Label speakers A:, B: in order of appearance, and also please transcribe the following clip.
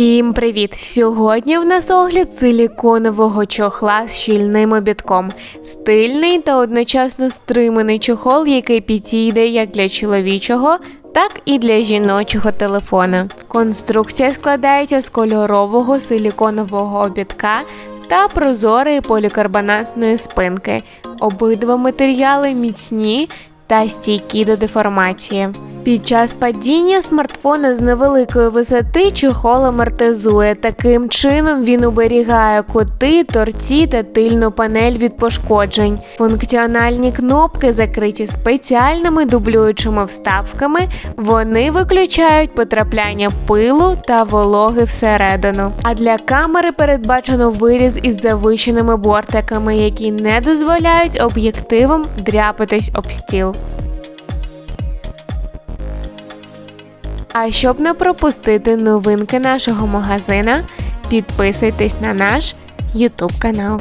A: Всім привіт! Сьогодні в нас огляд силіконового чохла з щільним обідком. Стильний та одночасно стриманий чохол, який підійде як для чоловічого, так і для жіночого телефона. Конструкція складається з кольорового силіконового обідка та прозорої полікарбонатної спинки. Обидва матеріали міцні та стійкі до деформації. Під час падіння смартфона з невеликої висоти чохол амортизує. Таким чином він оберігає кути, торці та тильну панель від пошкоджень. Функціональні кнопки закриті спеціальними дублюючими вставками. Вони виключають потрапляння пилу та вологи всередину. А для камери передбачено виріз із завищеними бортиками, які не дозволяють об'єктивам дряпатись об стіл. А щоб не пропустити новинки нашого магазина, підписуйтесь на наш YouTube канал.